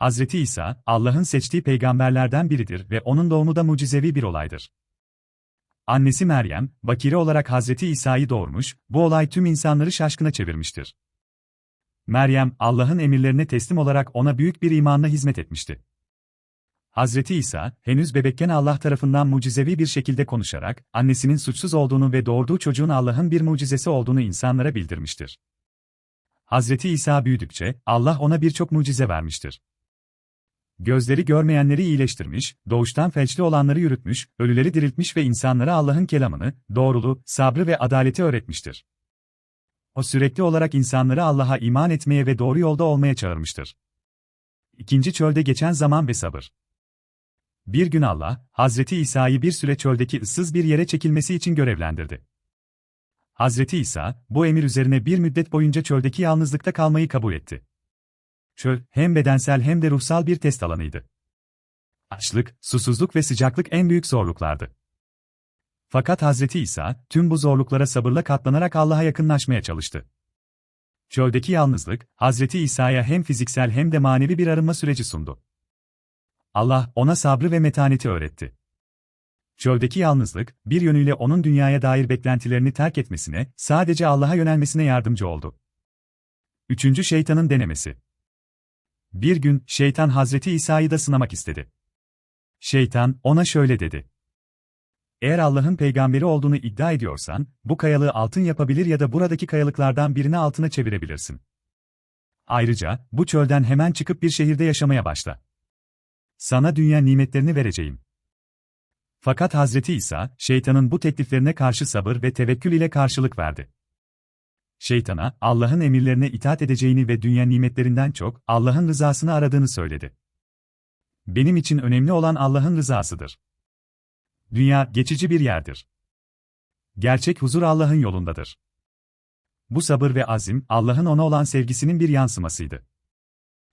Hazreti İsa, Allah'ın seçtiği peygamberlerden biridir ve onun doğumu da mucizevi bir olaydır. Annesi Meryem, bakire olarak Hazreti İsa'yı doğurmuş, bu olay tüm insanları şaşkına çevirmiştir. Meryem, Allah'ın emirlerine teslim olarak ona büyük bir imanla hizmet etmişti. Hazreti İsa, henüz bebekken Allah tarafından mucizevi bir şekilde konuşarak, annesinin suçsuz olduğunu ve doğurduğu çocuğun Allah'ın bir mucizesi olduğunu insanlara bildirmiştir. Hazreti İsa büyüdükçe, Allah ona birçok mucize vermiştir. Gözleri görmeyenleri iyileştirmiş, doğuştan felçli olanları yürütmüş, ölüleri diriltmiş ve insanlara Allah'ın kelamını, doğruluğu, sabrı ve adaleti öğretmiştir. O sürekli olarak insanları Allah'a iman etmeye ve doğru yolda olmaya çağırmıştır. İkinci çölde geçen zaman ve sabır. Bir gün Allah, Hazreti İsa'yı bir süre çöldeki ıssız bir yere çekilmesi için görevlendirdi. Hazreti İsa, bu emir üzerine bir müddet boyunca çöldeki yalnızlıkta kalmayı kabul etti. Çöl, hem bedensel hem de ruhsal bir test alanıydı. Açlık, susuzluk ve sıcaklık en büyük zorluklardı. Fakat Hazreti İsa, tüm bu zorluklara sabırla katlanarak Allah'a yakınlaşmaya çalıştı. Çöldeki yalnızlık, Hazreti İsa'ya hem fiziksel hem de manevi bir arınma süreci sundu. Allah, ona sabrı ve metaneti öğretti. Çöldeki yalnızlık, bir yönüyle onun dünyaya dair beklentilerini terk etmesine, sadece Allah'a yönelmesine yardımcı oldu. Üçüncü şeytanın denemesi. Bir gün, şeytan Hazreti İsa'yı da sınamak istedi. Şeytan, ona şöyle dedi. Eğer Allah'ın peygamberi olduğunu iddia ediyorsan, bu kayalığı altın yapabilir ya da buradaki kayalıklardan birini altına çevirebilirsin. Ayrıca, bu çölden hemen çıkıp bir şehirde yaşamaya başla. Sana dünya nimetlerini vereceğim. Fakat Hazreti İsa, şeytanın bu tekliflerine karşı sabır ve tevekkül ile karşılık verdi. Şeytana, Allah'ın emirlerine itaat edeceğini ve dünya nimetlerinden çok, Allah'ın rızasını aradığını söyledi. Benim için önemli olan Allah'ın rızasıdır. Dünya, geçici bir yerdir. Gerçek huzur Allah'ın yolundadır. Bu sabır ve azim, Allah'ın ona olan sevgisinin bir yansımasıydı.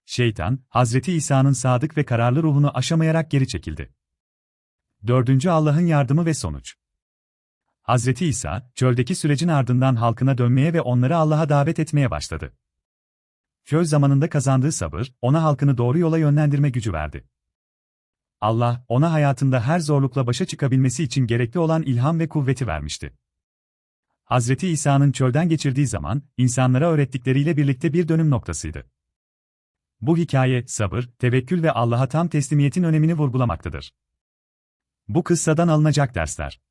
Şeytan, Hazreti İsa'nın sadık ve kararlı ruhunu aşamayarak geri çekildi. Dördüncü Allah'ın yardımı ve sonuç. Hazreti İsa, çöldeki sürecin ardından halkına dönmeye ve onları Allah'a davet etmeye başladı. Çöl zamanında kazandığı sabır, ona halkını doğru yola yönlendirme gücü verdi. Allah, ona hayatında her zorlukla başa çıkabilmesi için gerekli olan ilham ve kuvveti vermişti. Hazreti İsa'nın çölden geçirdiği zaman, insanlara öğrettikleriyle birlikte bir dönüm noktasıydı. Bu hikaye, sabır, tevekkül ve Allah'a tam teslimiyetin önemini vurgulamaktadır. Bu kıssadan alınacak dersler.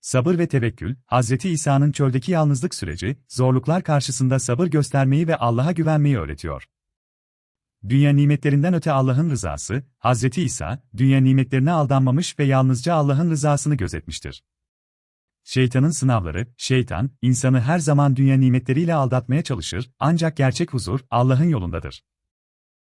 Sabır ve tevekkül, Hazreti İsa'nın çöldeki yalnızlık süreci, zorluklar karşısında sabır göstermeyi ve Allah'a güvenmeyi öğretiyor. Dünya nimetlerinden öte Allah'ın rızası, Hazreti İsa, dünya nimetlerine aldanmamış ve yalnızca Allah'ın rızasını gözetmiştir. Şeytanın sınavları, şeytan, insanı her zaman dünya nimetleriyle aldatmaya çalışır, ancak gerçek huzur, Allah'ın yolundadır.